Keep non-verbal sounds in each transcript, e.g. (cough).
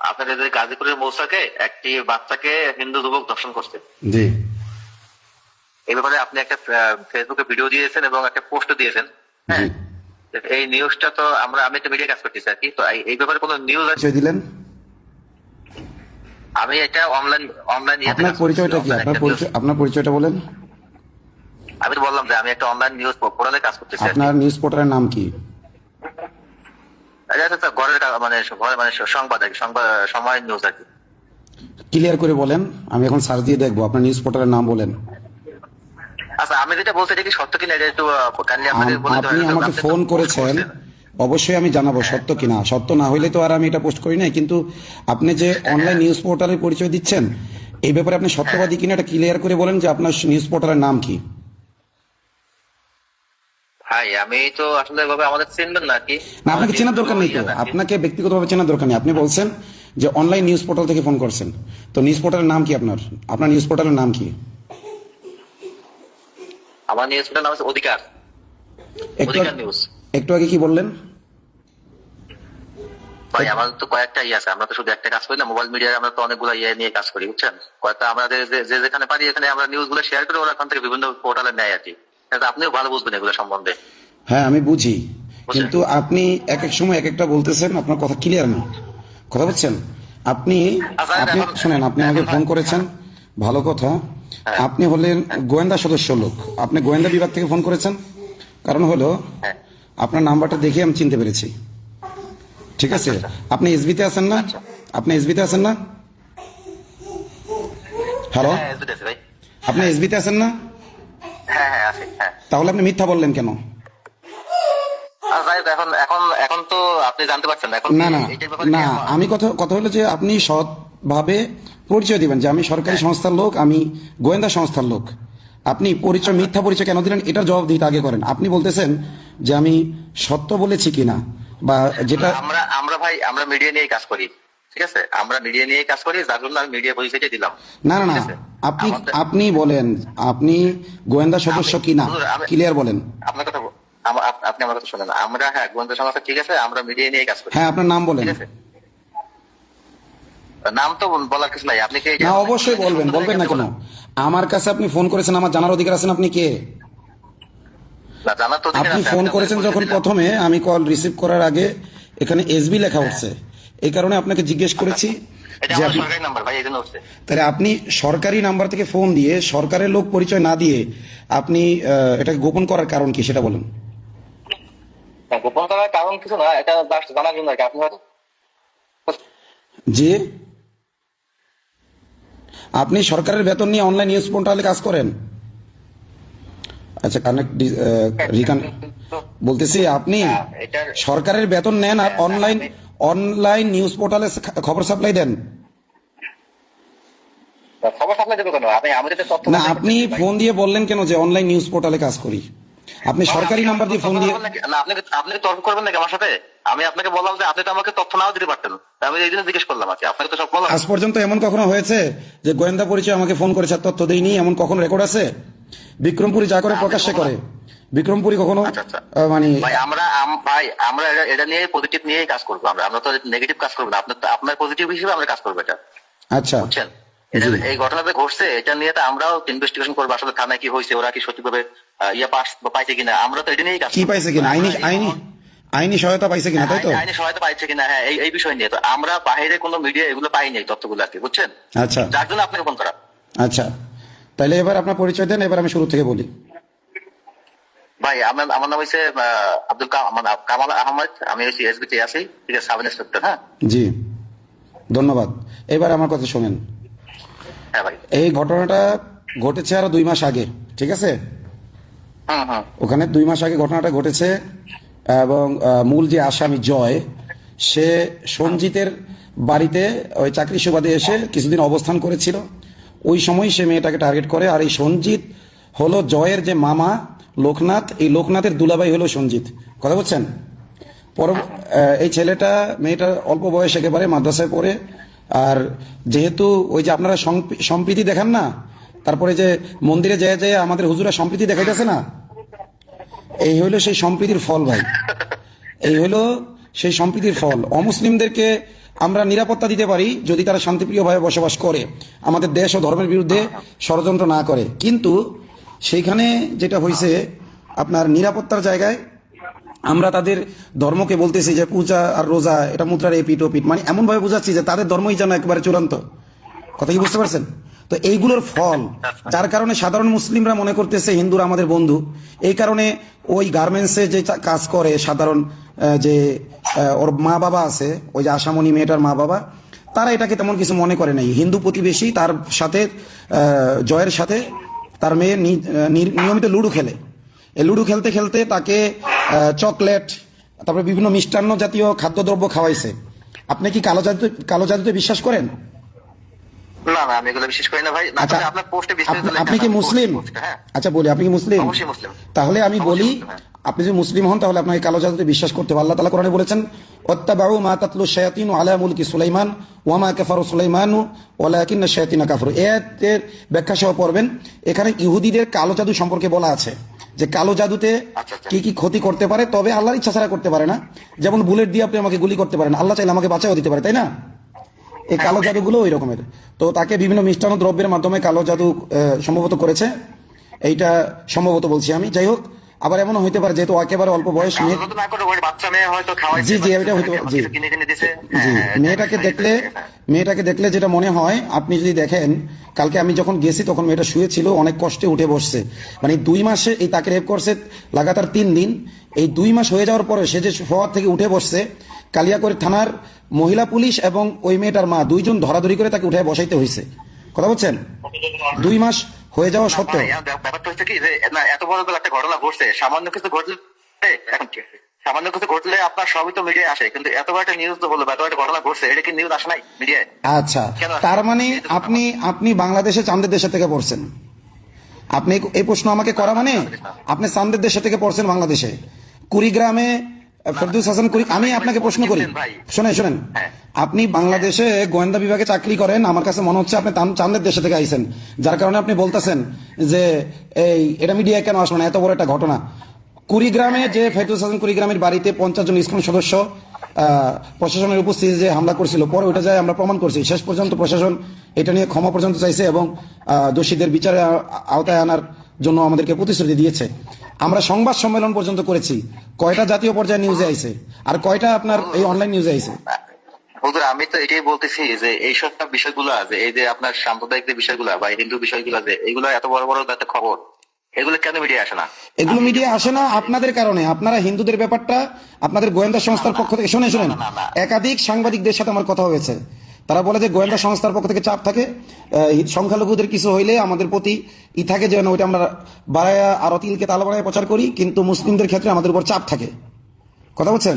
আপনাদের যে গাজীপুরের মৌসাকে একটি বাচ্চাকে হিন্দু যুবক দর্শন করছে। জি। এই ব্যাপারে আপনি একটা ফেসবুকে ভিডিও দিয়েছেন এবং একটা পোস্ট দিয়েছেন। হ্যাঁ? এই নিউজটা তো আমরা আমি একটা মিডিয়া কাজ করতেছি আর কি? তো এই- ব্যাপারে কোনো নিউজ আছে? দিলেন? আমি এটা অনলাইন অনলাইন আপনার পরিচয়টা কি? আপনার পরিচয় আপনার পরিচয়টা বলেন। আমি তো বললাম যে আমি একটা অনলাইন নিউজ পোর্টালে কাজ করতেছি আপনার নিউজ পোর্টালের নাম কি? ঘরের মানে ঘরের মানে সংবাদ আর সংবাদ সময় নিউজ আর কি। ক্লিয়ার করে বলেন আমি এখন সার্চ দিয়ে দেখব আপনার নিউজ পোর্টালের নাম বলেন। আচ্ছা আমি যেটা বলছি এটা কি সত্য কিনা এটা একটু কাইন্ডলি আমাদের আপনি আমাকে ফোন করেছেন অবশ্যই আমি জানাব সত্য কিনা। সত্য না হইলে তো আর আমি এটা পোস্ট করি নাই কিন্তু আপনি যে অনলাইন নিউজ পোর্টালের পরিচয় দিচ্ছেন এই ব্যাপারে আপনি সত্যবাদী কিনা এটা ক্লিয়ার করে বলেন যে আপনার নিউজ পোর্টালের নাম কি। ভাই আমি তো আসলে এভাবে আমাদের চিনবেন না কি? না আপনাকে চেনার দরকার নেই তো। না কি? আপনাকে ব্যক্তিগতভাবে চেনার দরকার নেই। আপনি বলছেন যে অনলাইন নিউজ পোর্টাল থেকে ফোন করছেন। তো নিউজ পোর্টালের নাম কি আপনার? আপনার নিউজ পোর্টালের নাম কি? আমার নিউজটার নাম অধিকার। অধিকার নিউজ। একটু আগে কি বললেন? ভাই আমাদের তো কয়েকটা ইয়ে আছে। আমরা তো শুধু একটা কাজ করি না মোবাইল মিডিয়ায় আমরা তো অনেকগুলো ইয়ে নিয়ে কাজ করি বুঝছেন? কয়েকটা আমাদের যে- যেখানে পারি এখানে আমরা নিউজগুলো শেয়ার করে ওরা ওখান থেকে বিভিন্ন পোর্টালে নেয় আর কি। আপনিও ভালো বুঝবেন এগুলো সম্বন্ধে। হ্যাঁ আমি বুঝি। কিন্তু আপনি এক এক সময় এক একটা বলতেছেন আপনার কথা ক্লিয়ার না। কথা বলছেন আপনি আচ্ছা, আপনি এখন- শুনেন আপনি আমাকে ফোন করেছেন। ভালো কথা। আপনি হলেন গোয়েন্দা সদস্য লোক। আপনি গোয়েন্দা বিভাগ থেকে ফোন করেছেন? কারণ হলো হ্যাঁ। আপনার নাম্বারটা দেখে আমি চিনতে পেরেছি। ঠিক আছে? আপনি এসবিতে আছেন না? আপনি এসবিতে আছেন না? হ্যালো হ্যাঁ আপনি এসবিতে আছেন না? হ্যাঁ হ্যাঁ হ্যাঁ তাহলে আপনি মিথ্যা বললেন কেন? এখন এখন এখন তো আপনি জানতে পারছেন না এখন না না আমি কথা কথা হলো যে আপনি সৎভাবে পরিচয় দিবেন যে আমি সরকারি সংস্থার লোক আমি গোয়েন্দা সংস্থার লোক। আপনি পরিচয় মিথ্যা পরিচয় কেন দিলেন? এটার জবাব দিতে আগে করেন। আপনি বলতেছেন যে আমি সত্য বলেছি কিনা বা যেটা আমরা আমরা ভাই আমরা মিডিয়া নিয়ে কাজ করি। ঠিক আছে? আমরা মিডিয়া নিয়ে কাজ করি যার জন্য আমি মিডিয়া পরিচয়টা দিলাম। না না না। আপনি আপনি বলেন আপনি গোয়েন্দা সদস্য আমি- কিনা? ক্লিয়ার বলেন। আপনার কথা আপনি আমার কথা শুনেন আমরা হ্যাঁ গোয়েন্দা সংস্থা ঠিক আছে? আমরা মিডিয়া নিয়ে কাজ করি। হ্যাঁ আপনার নাম বলেন। ঠিক আছে? নাম তো বলার কিছু নাই। আপনি কি? না অবশ্যই বলবেন বলবেন না কেন? আমার কাছে আপনি ফোন করেছেন আমার জানার অধিকার আছেন আপনি কে? না জানার তো অধিকার আপনি ফোন করেছেন যখন প্রথমে আমি কল রিসিভ করার আগে এখানে এসবি লেখা উঠছে। এই কারণে আপনাকে জিজ্ঞেস করেছি হচ্ছে। তাহলে আপনি সরকারি নাম্বার থেকে ফোন দিয়ে সরকারের লোক পরিচয় না দিয়ে আপনি এটাকে গোপন করার কারণ কি সেটা বলেন। গোপন করার কারণ কিছু না এটা জানার জন্য আপনি হয়তো যে আপনি সরকারের বেতন নিয়ে অনলাইন নিউজ পোর্টালে কাজ করেন? আচ্ছা কানেক্ট রিকান বলতেছি আপনি হ্যাঁ, সরকারের বেতন নেন আর অনলাইন অনলাইন নিউজ পোর্টালে খবর সাপ্লাই দেন। আপনি না ফোন দিয়ে বললেন কেন যে অনলাইন নিউজ পোর্টালে কাজ করি? আপনি সরকারি নাম্বার দিয়ে ফোন দিয়ে না আপনি আপনি তর্ক করবেন নাকি আমার সাথে? আমি আপনাকে বললাম যে আপনি তো আমাকে তথ্য নাও দিতে পারতেন। আমি এই জন্য জিজ্ঞেস করলাম আর কি। আপনাকে তো সব বললাম। আজ পর্যন্ত এমন কখনো হয়েছে যে গোয়েন্দা পরিচয় আমাকে ফোন করেছে তথ্য দেয়নি? এমন কখনো রেকর্ড আছে? বিক্রমপুরি যা করে প্রকাশ্যে করে। বিক্রমপুরি কখনো? আচ্ছা, আচ্ছা। মানে ভাই আমরা আম- ভাই আমরা এটা- নিয়ে পজিটিভ নিয়ে কাজ করব। আমরা আমরা তো নেগেটিভ কাজ করব না। আপনার আপনার পজিটিভ হিসেবে আমরা কাজ করব এটা। আচ্ছা। বুঝছেন? এই ঘটছে এটা নিয়ে তো আমরাও ইনভেস্টিগেশন করব আসলে থানায় কি হয়েছে ওরা কি সঠিকভাবে ইয়ে পাস পাইছে কিনা। আমরা তো এটা নিয়েই কাজ কি পাইছে কিনা? আইনি আইনি আইনি সহায়তা পাইছে কিনা তাই তো? আইনি- সহায়তা পাইছে কিনা হ্যাঁ এই এই বিষয় নিয়ে। তো আমরা বাইরে কোনো মিডিয়া এগুলো পাইনি এই তথ্যগুলো আর কি বুঝছেন? আচ্ছা। যার জন্য আপনাকে ফোন করা। আচ্ছা। তাহলে এবার আপনার পরিচয় দেন এবার আমি শুরু থেকে বলি। ভাই আমার আমার নাম হচ্ছে আব্দুল কামাল আহমদ আমি হচ্ছি এসবিতে আছি ঠিক আছে সাব ইন্সপেক্টর হ্যাঁ? জি ধন্যবাদ। এবার আমার কথা শোনেন। হ্যাঁ ভাই। এই ঘটনাটা ঘটেছে আরও দুই মাস আগে ঠিক আছে? ওখানে দুই মাস আগে ঘটনাটা ঘটেছে এবং মূল যে আসামি জয় সে সঞ্জিতের বাড়িতে ওই চাকরি সুবাদে এসে কিছুদিন অবস্থান করেছিল। ওই সময় সে মেয়েটাকে টার্গেট করে আর এই সঞ্জিত হলো জয়ের যে মামা লোকনাথ, এই লোকনাথের দুলাভাই হলো সঞ্জিত। কথা বলছেন? পর এই ছেলেটা, মেয়েটা অল্প বয়স একেবারে, মাদ্রাসায় পড়ে। আর যেহেতু ওই যে আপনারা সম্প্রীতি দেখান না, তারপরে যে মন্দিরে যেয়ে যেয়ে আমাদের হুজুরা সম্প্রীতি দেখাইতেছে না? এই হইল সেই সম্প্রীতির ফল ভাই। এই হইল সেই সম্প্রীতির ফল। অমুসলিমদেরকে আমরা নিরাপত্তা দিতে পারি যদি তারা শান্তিপ্রিয়ভাবে বসবাস করে। আমাদের দেশ ও ধর্মের বিরুদ্ধে ষড়যন্ত্র না করে। কিন্তু সেইখানে যেটা হয়েছে আপনার নিরাপত্তার জায়গায় আমরা তাদের ধর্মকে বলতেছি যে পূজা আর রোজা, এটা মুদ্রার এপিট ওপিট মানে এমন ভাবে বোঝাচ্ছি যে তাদের ধর্মই যেন একবারে চূড়ান্ত। কথা কি বুঝতে পারছেন? তো এইগুলোর ফল, যার কারণে সাধারণ মুসলিমরা মনে করতেছে হিন্দুরা আমাদের বন্ধু। এই কারণে ওই গার্মেন্টসে যে কাজ করে সাধারণ যে ওর মা বাবা আছে, ওই যে আশামণি মেয়েটার মা বাবা তারা এটাকে তেমন কিছু মনে করে নাই। হিন্দু প্রতিবেশী তার সাথে জয়ের সাথে তার মেয়ে নিয়মিত লুডু খেলে। এই লুডু খেলতে খেলতে তাকে চকলেট তারপরে বিভিন্ন মিষ্টান্ন জাতীয় খাদ্যদ্রব্য খাওয়াইছে। আপনি কি কালো জাদু কালো জাদুতে বিশ্বাস করেন? না না আমি এগুলো বিশেষ করি না ভাই। আচ্ছা আপনার পোস্টে আপনি- কি মুসলিম? হ্যাঁ। আচ্ছা বলি আপনি কি মুসলিম? তাহলে আমি বলি। আপনি যদি মুসলিম হন তাহলে আপনাকে কালো জাদুতে বিশ্বাস করতে হবে। আল্লাহ তালা কোরআনে বলেছেন ওয়াত্তাবাউ মা তাতলু শায়াতিন আলা মুলকি সুলাইমান ওয়া মা কাফারু সুলাইমানু ওয়ালাকিন্না শায়াতিনা কাফারু। এর ব্যাখ্যা সহ পড়বেন। এখানে ইহুদিদের কালো জাদু সম্পর্কে বলা আছে যে কালো জাদুতে আচ্ছা, আচ্ছা। কি কি ক্ষতি করতে পারে তবে আল্লাহর ইচ্ছা ছাড়া করতে পারে না। যেমন বুলেট দিয়ে আপনি আমাকে গুলি করতে পারেন আল্লাহ চাইলে আমাকে বাঁচাও দিতে পারে তাই না? এই কালো জাদুগুলো ওই রকমের। তো তাকে বিভিন্ন মিষ্টান্ন দ্রব্যের মাধ্যমে কালো জাদু সম্ভবত করেছে। এইটা সম্ভবত বলছি আমি। যাই হোক আবার এমনও হইতে পারে যেহেতু একেবারে অল্প বয়স মেয়ে। জি, জি, এটা জি। হ্যাঁ, মেয়েটাকে দেখলে। মেয়েটাকে দেখলে যেটা মনে হয় আপনি যদি দেখেন কালকে আমি যখন গেছি তখন মেয়েটা শুয়েছিল অনেক কষ্টে উঠে বসছে। মানে দুই মাসে এই তাকে রেপ করছে লাগাতার তিন দিন। এই দুই মাস হয়ে যাওয়ার পরে সে যে শোয়ার থেকে উঠে বসছে কালিয়াকৈর থানার মহিলা পুলিশ এবং ওই মেয়েটার মা দুইজন ধরাধরি করে তাকে উঠে বসাইতে হয়েছে কথা বলছেন? দুই মাস হয়ে যাওয়া সত্ত্বেও। ব্যাপারটা হচ্ছে কি যে না এত বড় একটা ঘটনা ঘটছে। সামান্য কিছু ঘটলে এখন সামান্য কিছু ঘটলে আপনার সবই তো মিডিয়ায় আসে কিন্তু এত বড় একটা নিউজ তো বলব এত বড় একটা ঘটনা ঘটছে এটা কি নিউজ আসে নাই মিডিয়ায়? আচ্ছা তার মানে আপনি আপনি বাংলাদেশে চান্দের দেশে থেকে পড়ছেন। আপনি এই প্রশ্ন আমাকে করা মানে? আপনি চান্দের দেশে থেকে পড়ছেন বাংলাদেশে। কুড়িগ্রামে ফেরদৌস হাসান কুড়ি আমি আপনাকে প্রশ্ন করি। শোনেন শোনেন। হ্যাঁ। আপনি বাংলাদেশে গোয়েন্দা বিভাগে চাকরি করেন আমার কাছে মনে হচ্ছে আপনি চান্দের দেশে থেকে আইছেন। যার কারণে আপনি বলতেছেন যে এই এটা মিডিয়া কেন আসলো না? এত বড় একটা ঘটনা। কুড়িগ্রামে যে ফেরদৌস হাসান কুড়িগ্রামের বাড়িতে পঞ্চাশ জন স্কুল সদস্য প্রশাসনের উপস্থিতি যে হামলা করছিল পরে ওইটা যায় আমরা প্রমাণ করছি। শেষ পর্যন্ত প্রশাসন এটা নিয়ে ক্ষমা পর্যন্ত চাইছে এবং দোষীদের বিচারে আওতায় আনার জন্য আমাদেরকে প্রতিশ্রুতি দিয়েছে। আমরা সংবাদ সম্মেলন পর্যন্ত করেছি। কয়টা জাতীয় পর্যায়ে নিউজে আইছে? আর কয়টা আপনার এই অনলাইন নিউজে আইছে? হুজুর আমি তো এটাই বলতেছি যে এইসব সব বিষয়গুলো আছে এই যে আপনার সাম্প্রদায়িক যে বিষয়গুলো বা হিন্দু বিষয়গুলো যে এগুলো এত বড় বড় একটা খবর এগুলো কেন মিডিয়া আসে না? এগুলো মিডিয়া আসে না আপনাদের কারণে। আপনারা হিন্দুদের ব্যাপারটা আপনাদের গোয়েন্দা সংস্থার পক্ষ থেকে শুনে শুনেন। একাধিক সাংবাদিকদের সাথে আমার কথা হয়েছে। তারা বলে যে গোয়েন্দা সংস্থার পক্ষ থেকে চাপ থাকে। সংখ্যালঘুদের কিছু হইলে আমাদের প্রতি ই থাকে যেন ওইটা আমরা বাড়ায়া আরও তিলকে তালা বাড়ায় প্রচার করি কিন্তু মুসলিমদের ক্ষেত্রে আমাদের উপর চাপ থাকে। কথা বলছেন?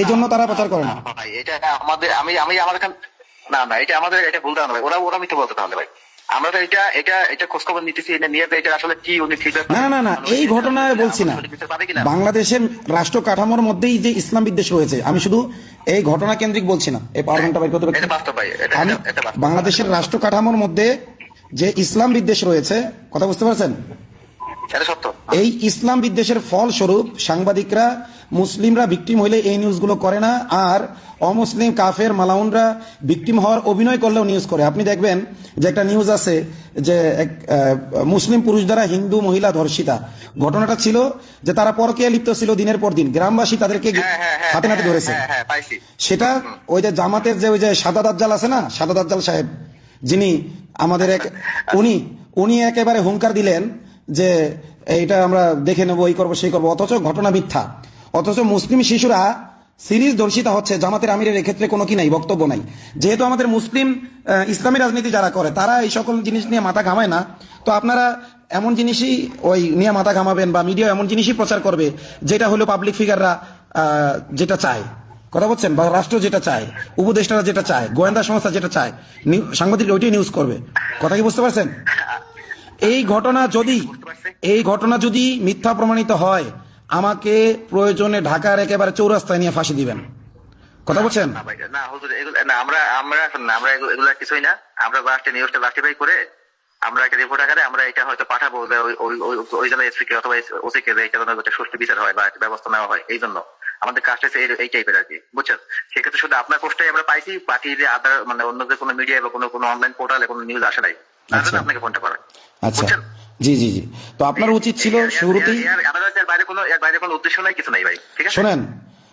এই জন্য তারা প্রচার করে না। এটা আমাদের আমি আমি আমার না না এটা আমাদের এটা ভুল ধারণা ভাই। ওরা ওরা মিথ্যে বলতে তাহলে ভাই। আমরা তো এটা এটা এটা খোঁজ খবর নিতেছি এটা নিয়ে এটা আসলে কি উনি না না না না এই ঘটনায় বলছি না? বাংলাদেশের রাষ্ট্র কাঠামোর মধ্যেই যে ইসলাম বিদ্বেষ রয়েছে আমি শুধু এই ঘটনা কেন্দ্রিক বলছি না। এই পার্লামেন্টটা বাইর করতে আমি বাস্তব। বাংলাদেশের রাষ্ট্র কাঠামোর মধ্যে যে ইসলাম বিদ্বেষ রয়েছে কথা বুঝতে পারছেন? এই ইসলাম বিদ্বেষের ফলস্বরূপ সাংবাদিকরা মুসলিমরা ভিকটিম হইলে এই নিউজগুলো করে না। আর অমুসলিম কাফের মালাউনরা ভিকটিম হওয়ার অভিনয় করলেও নিউজ করে। আপনি দেখবেন যে একটা নিউজ আছে যে এক মুসলিম পুরুষ দ্বারা হিন্দু মহিলা ধর্ষিতা। ঘটনাটা ছিল যে তারা পরকীয়া লিপ্ত ছিল দিনের পর দিন। গ্রামবাসী তাদেরকে হ্যাঁ হ্যাঁ হ্যাঁ হাতে নাতে ধরেছে। সেটা ওই যে জামাতের যে ওই যে সাদা দাজ্জাল আছে না সাদা দাজ্জাল সাহেব যিনি আমাদের এক উনি উনি একেবারে হুঙ্কার দিলেন যে এইটা আমরা দেখে নেব এই করব সেই করব অথচ ঘটনা মিথ্যা। অথচ মুসলিম শিশুরা সিরিজ দর্শিতা হচ্ছে, জামাতের আমিরের এক্ষেত্রে কোনো কি নাই, বক্তব্য নাই। যেহেতু আমাদের মুসলিম ইসলামী রাজনীতি যারা করে, তারা এই সকল জিনিস নিয়ে মাথা ঘামায় না। তো আপনারা এমন জিনিসই ওই নিয়ে মাথা ঘামাবেন বা মিডিয়া এমন জিনিসই প্রচার করবে, যেটা হলো পাবলিক ফিগাররা যেটা চায়। কথা বলছেন? বা রাষ্ট্র যেটা চায়, উপদেষ্টারা যেটা চায়, গোয়েন্দা সংস্থা যেটা চায় সাংবাদিক ওইটাই নিউজ করবে। কথা কি বুঝতে পারছেন? এই ঘটনা যদি, এই ঘটনা যদি মিথ্যা প্রমাণিত হয় আমাকে প্রয়োজনে ঢাকার একেবারে চৌরাস্তায় নিয়ে ফাঁসি দিবেন। কথা বলছেন? না হুজুর না আমরা আমরা না আমরা এগুলো এগুলো কিছুই না। আমরা লাস্টে নিউজটা লাস্টিফাই করে আমরা একটা রিপোর্ট আকারে আমরা এটা হয়তো পাঠাবো ওই ওই ওই- ওই জেলায় এসপি কে অথবা ওসি কে এটা যেন একটা সুষ্ঠু বিচার হয় বা ব্যবস্থা নেওয়া হয় এই জন্য। আমাদের কাজটা এই- টাইপের আর কি বুঝছেন? সেক্ষেত্রে শুধু আপনার পোস্টটাই আমরা পাইছি বাকি যে আদার মানে অন্য যে কোনো মিডিয়া বা কোনো কোনো অনলাইন পোর্টালে কোনো নিউজ আসে নাই। আচ্ছা। আপনাকে ফোনটা করা। বুঝছেন? জি জি জি। তো আপনার উচিত ছিল শুরুতেই শোনেন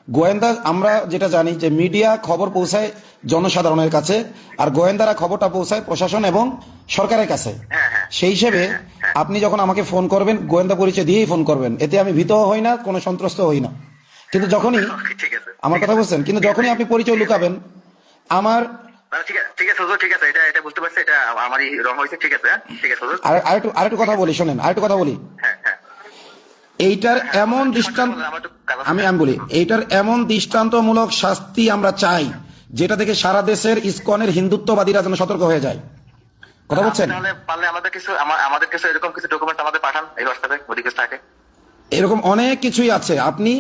গোয়েন্দা আমরা যেটা জানি যে মিডিয়া খবর পৌঁছায় জনসাধারণের কাছে আর গোয়েন্দারা খবরটা পৌঁছায় প্রশাসন এবং সরকারের কাছে। হ্যাঁ হ্যাঁ সেই হিসেবে আপনি যখন আমাকে ফোন করবেন গোয়েন্দা পরিচয় দিয়েই ফোন করবেন। এতে আমি ভীত হই না কোনো সন্ত্রস্ত হই না। কিন্তু যখনই (laughs) ঠিক আছে। আমার কথা বলছেন কিন্তু যখনই আপনি পরিচয় লুকাবেন আমার আরেকটু কথা বলি শোনেন আরেকটু কথা বলি। এইটার এমন দৃষ্টান্ত আমি আমি বলি এইটার এমন দৃষ্টান্তমূলক শাস্তি আমরা চাই যেটা থেকে সারা দেশের ইসকনের হিন্দুত্ববাদীরা যেন সতর্ক হয়ে যায়। কথা বলছেন? পারলে আমাদের কিছু আমাদের কিছু এরকম কিছু ডকুমেন্ট আমাদের পাঠান এই হোয়াটসঅ্যাপে যদি থাকে। এরকম অনেক কিছুই আছে। আপনি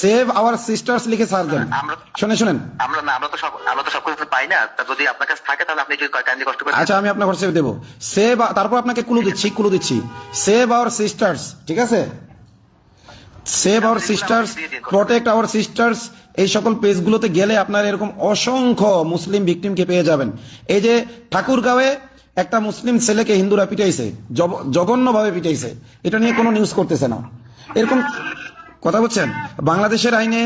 সেভ আওয়ার সিস্টার্স লিখে সার্চ দেন। শুনে শুনেন আমরা না আমরা তো সব আমরা তো সব কিছু পাই না। তা যদি আপনার কাছে থাকে তাহলে আপনি একটু কাইন্ডলি কষ্ট করে আচ্ছা আমি আপনার হোয়াটসঅ্যাপে দেবো। সেভ তারপর আপনাকে ক্লু দিচ্ছি ক্লু দিচ্ছি। সেভ আওয়ার সিস্টার্স ঠিক আছে? Save our sisters protect our sisters এই সকল পেজগুলোতে গেলে আপনার এরকম অসংখ্য মুসলিম ভিকটিমকে পেয়ে যাবেন। এই যে ঠাকুরগাঁওয়ে একটা মুসলিম ছেলেকে হিন্দুরা পিটাইছে জঘন্যভাবে পিটাইছে। এটা নিয়ে কোনো নিউজ করতেছে না। এরকম কথা বলছেন? বাংলাদেশের আইনে